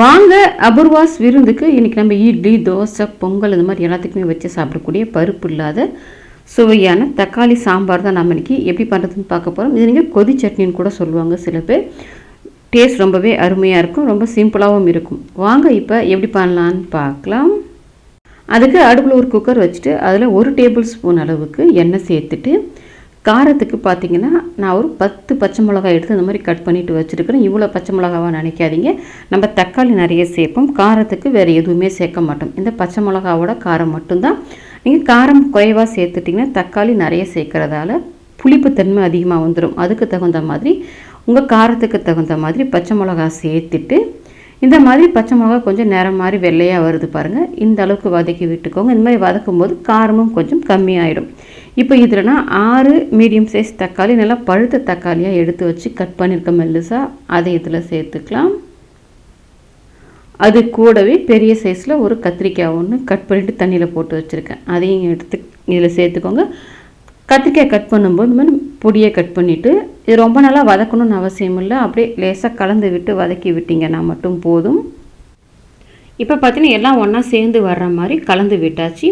வாங்க அபூர்வாஸ் விருந்துக்கு இன்றைக்கி நம்ம இட்லி தோசை பொங்கல் இந்த மாதிரி எல்லாத்துக்குமே வச்சு சாப்பிடக்கூடிய பருப்பு இல்லாத சுவையான தக்காளி சாம்பார் தான் நம்ம இன்றைக்கி எப்படி பண்ணுறதுன்னு பார்க்க போகிறோம் இது நீங்கள் கொதி சட்னின்னு கூட சொல்லுவாங்க சில பேர். டேஸ்ட் ரொம்பவே அருமையாக இருக்கும் ரொம்ப சிம்பிளாகவும் இருக்கும். வாங்க இப்போ எப்படி பண்ணலான்னு பார்க்கலாம். அதுக்கு அடுப்பில் ஒரு குக்கர் வச்சுட்டு அதில் ஒரு டேபிள் ஸ்பூன் அளவுக்கு எண்ணெய் சேர்த்துட்டு காரத்துக்கு பார்த்தீங்கன்னா நான் ஒரு பத்து பச்சை மிளகாய் எடுத்து இந்த மாதிரி கட் பண்ணிவிட்டு வச்சுருக்கிறேன். இவ்வளோ பச்சை மிளகாவாக நினைக்காதீங்க. நம்ம தக்காளி நிறைய சேர்ப்போம். காரத்துக்கு வேறு எதுவுமே சேர்க்க மாட்டோம். இந்த பச்சை மிளகாவோட காரம் மட்டும்தான். நீங்கள் காரம் குறைவாக சேர்த்துட்டிங்கன்னா தக்காளி நிறைய சேர்க்குறதால புளிப்புத்தன்மை அதிகமாக வந்துடும் அதுக்கு தகுந்த மாதிரி உங்கள் காரத்துக்கு தகுந்த மாதிரி பச்சை மிளகா சேர்த்துட்டு இந்த மாதிரி பச்சை மிளகா கொஞ்சம் நேரம் மாதிரி வெள்ளையாக வருது பாருங்கள் இந்த அளவுக்கு வதக்கி விட்டுக்கோங்க. இந்த மாதிரி வதக்கும் போது காரமும் கொஞ்சம் கம்மியாயிடும். இப்போ இதில் நான் ஆறு மீடியம் சைஸ் தக்காளி நல்லா பழுத்த தக்காளியாக எடுத்து வச்சு கட் பண்ணியிருக்க மெல்லுசா அதை இதில் சேர்த்துக்கலாம். அது கூடவே பெரிய சைஸில் ஒரு கத்திரிக்காய் ஒன்று கட் பண்ணிவிட்டு தண்ணியில் போட்டு வச்சுருக்கேன். அதையும் எடுத்து இதில் சேர்த்துக்கோங்க. கத்திரிக்காய் கட் பண்ணும்போது இந்த மாதிரி பொடியை கட் பண்ணிவிட்டு இது ரொம்ப நல்லா வதக்கணும்னு அவசியம் இல்லை. அப்படியே லேசாக கலந்து விட்டு வதக்கி விட்டிங்கன்னா மட்டும் போதும். இப்போ பார்த்தீங்கன்னா எல்லாம் ஒன்றா சேர்ந்து வர்ற மாதிரி கலந்து விட்டாச்சு.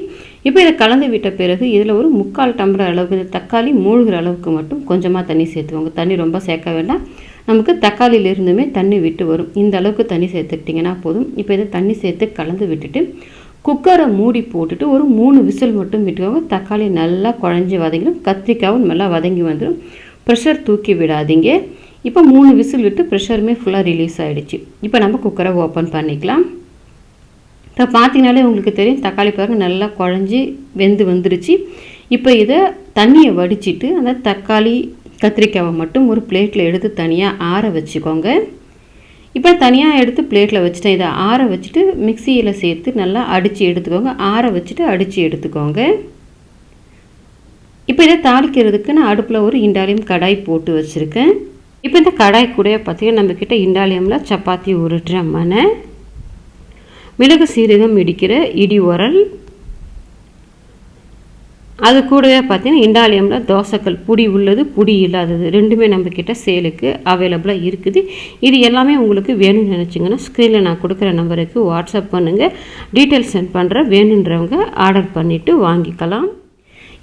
இப்போ இதை கலந்து விட்ட பிறகு இதில் ஒரு முக்கால் டம்ளர் அளவுக்கு தக்காளி மூழ்கிற அளவுக்கு மட்டும் கொஞ்சமாக தண்ணி சேர்த்துவோங்க தண்ணி ரொம்ப சேர்க்க வேண்டாம். நமக்கு தக்காளியிலிருந்துமே தண்ணி விட்டு வரும். இந்த அளவுக்கு தண்ணி சேர்த்துக்கிட்டிங்கன்னா போதும். இப்போ இதை தண்ணி சேர்த்து கலந்து விட்டுட்டு குக்கரை மூடி போட்டுட்டு ஒரு மூணு விசில் மட்டும் விட்டுக்கோங்க. தக்காளி நல்லா குழஞ்சி வதங்கிடும் கத்திரிக்காவும் நல்லா வதங்கி வந்துடும். ப்ரெஷர் தூக்கி விடாதீங்க. இப்போ மூணு விசில் விட்டு ப்ரெஷருமே ஃபுல்லாக ரிலீஸ் ஆகிடுச்சு இப்போ நம்ம குக்கரை ஓப்பன் பண்ணிக்கலாம். இப்போ பார்த்தீங்கனாலே உங்களுக்கு தெரியும் தக்காளி பாருங்கள் நல்லா குழஞ்சி வெந்து வந்துருச்சு. இப்போ இதை தண்ணியை வடிச்சிட்டு அந்த தக்காளி கத்திரிக்காவை மட்டும் ஒரு பிளேட்டில் எடுத்து தனியாக ஆற வச்சுக்கோங்க. இப்போ தனியாக எடுத்து பிளேட்டில் வச்சுட்டேன். இதை ஆற வச்சுட்டு மிக்சியில் சேர்த்து நல்லா அடித்து எடுத்துக்கோங்க. ஆற வச்சுட்டு அடித்து எடுத்துக்கோங்க. இப்போ இதை தாளிக்கிறதுக்கு நான் அடுப்பில் ஒரு இண்டாலியம் கடாய் போட்டு வச்சுருக்கேன். இப்போ இந்த கடாய் கூட பார்த்திங்கன்னா நம்மக்கிட்ட இண்டாலியமில் சப்பாத்தி உருட்டுற மனை மிளகு சீரகம் இடிக்கிற இடி உரல் அது கூடவே பார்த்தீங்கன்னா இண்டாலியமில் தோசைக்கல் புடி உள்ளது புடி இல்லாதது. ரெண்டுமே நம்மக்கிட்ட சேலுக்கு அவைலபிளாக இருக்குது. இது எல்லாமே உங்களுக்கு வேணும்னு நினச்சிங்கன்னா ஸ்க்ரீனில் நான் கொடுக்குற நம்பருக்கு வாட்ஸ்அப் பண்ணுங்கள் டீட்டெயில்ஸ் சென்ட் பண்ணுற வேணுன்றவங்க ஆர்டர் பண்ணிவிட்டு வாங்கிக்கலாம்.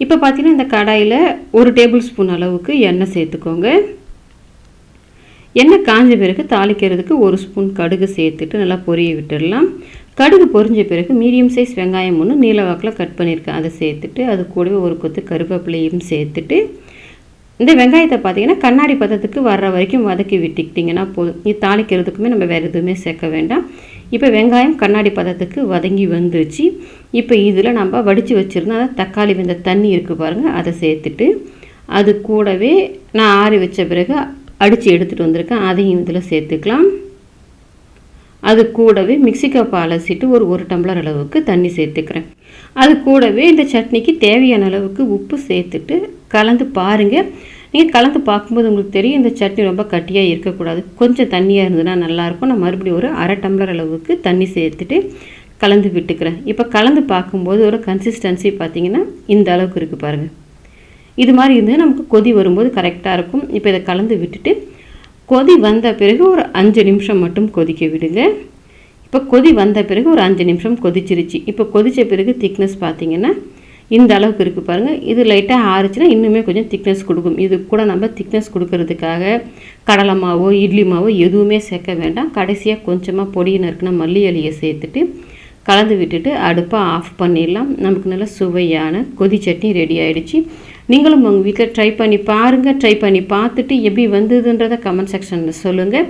இப்போ பார்த்தீங்கன்னா இந்த கடாயில் ஒரு டேபிள் ஸ்பூன் அளவுக்கு எண்ணெய் சேர்த்துக்கோங்க. எண்ணெய் காஞ்ச பிறகு தாளிக்கிறதுக்கு ஒரு ஸ்பூன் கடுகு சேர்த்துட்டு நல்லா பொரிய விட்டுடலாம். கடுகு பொரிஞ்ச பிறகு மீடியம் சைஸ் வெங்காயம் ஒன்று நீல வாக்கில் கட் பண்ணியிருக்கேன் அதை சேர்த்துட்டு அது கூடவே ஒரு கொத்து கருவேப்பிலையும் சேர்த்துட்டு இந்த வெங்காயத்தை பார்த்தீங்கன்னா கண்ணாடி பதத்துக்கு வர்ற வரைக்கும் வதக்கி விட்டுக்கிட்டிங்கன்னா போதும். இது தாளிக்கிறதுக்குமே நம்ம வேறு எதுவுமே சேர்க்க வேண்டாம். இப்போ வெங்காயம் கண்ணாடி பதத்துக்கு வதங்கி வந்துருச்சு. இப்போ இதில் நம்ம வடித்து வச்சுருந்தோம் அதாவது தக்காளி வெந்த தண்ணி இருக்குது பாருங்கள் அதை சேர்த்துட்டு அது கூடவே நான் ஆறி வச்ச பிறகு அடித்து எடுத்துகிட்டு வந்திருக்கேன். அதையும் இதில் சேர்த்துக்கலாம். அது கூடவே மிக்சி கப் அலசிட்டு ஒரு ஒரு டம்ளர் அளவுக்கு தண்ணி சேர்த்துக்கிறேன். அது கூடவே இந்த சட்னிக்கு தேவையான அளவுக்கு உப்பு சேர்த்துட்டு கலந்து பாருங்கள் நீங்கள் கலந்து பார்க்கும்போது உங்களுக்கு தெரியும் இந்த சட்னி ரொம்ப கட்டியாக இருக்கக்கூடாது. கொஞ்சம் தண்ணியாக இருந்ததுன்னா நல்லாயிருக்கும் நான் மறுபடியும் ஒரு அரை டம்ளர் அளவுக்கு தண்ணி சேர்த்துட்டு கலந்து விட்டுக்கிறேன். இப்போ கலந்து பார்க்கும்போது ஒரு கன்சிஸ்டன்சி பார்த்திங்கன்னா இந்த அளவுக்கு இருக்குது பாருங்கள் இது மாதிரி இருந்து நமக்கு கொதி வரும்போது கரெக்டாக இருக்கும். இப்போ இதை கலந்து விட்டுட்டு கொதி வந்த பிறகு ஒரு அஞ்சு நிமிஷம் மட்டும் கொதிக்க விடுங்க. இப்போ கொதி வந்த பிறகு ஒரு அஞ்சு நிமிஷம் கொதிச்சிருச்சு. இப்போ கொதித்த பிறகு திக்னஸ் பார்த்தீங்கன்னா இந்த அளவுக்கு இருக்குது பாருங்கள் இது லைட்டாக ஆறுச்சுன்னா இன்னுமே கொஞ்சம் திக்னஸ் கொடுக்கும். இது கூட நம்ம திக்னஸ் கொடுக்கறதுக்காக கடலை மாவோ இட்லி மாவோ எதுவுமே சேர்க்க வேண்டாம். கடைசியாக கொஞ்சமாக பொடியின இருக்குன்னா மல்லி இலையை சேர்த்துட்டு கலந்து விட்டுட்டு அடுப்பை ஆஃப் பண்ணிடலாம். நமக்கு நல்ல சுவையான கொதி சட்னி ரெடி ஆகிடுச்சு நீங்களும் உங்கள் வீட்டில் ட்ரை பண்ணி பாருங்கள் ட்ரை பண்ணி பார்த்துட்டு எப்படி வந்ததுன்றதை கமெண்ட் செக்ஷனில் சொல்லுங்கள்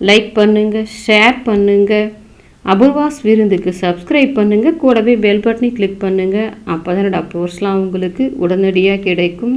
லைக் பண்ணுங்கள் ஷேர் பண்ணுங்கள் அபூர்வாஸ் விருந்துக்கு சப்ஸ்கிரைப் பண்ணுங்கள் கூடவே பெல் பட்டனை கிளிக் பண்ணுங்கள் அப்போ தான் என்னோடய அப்ரோஸ்லாம் உங்களுக்கு உடனடியாக கிடைக்கும்.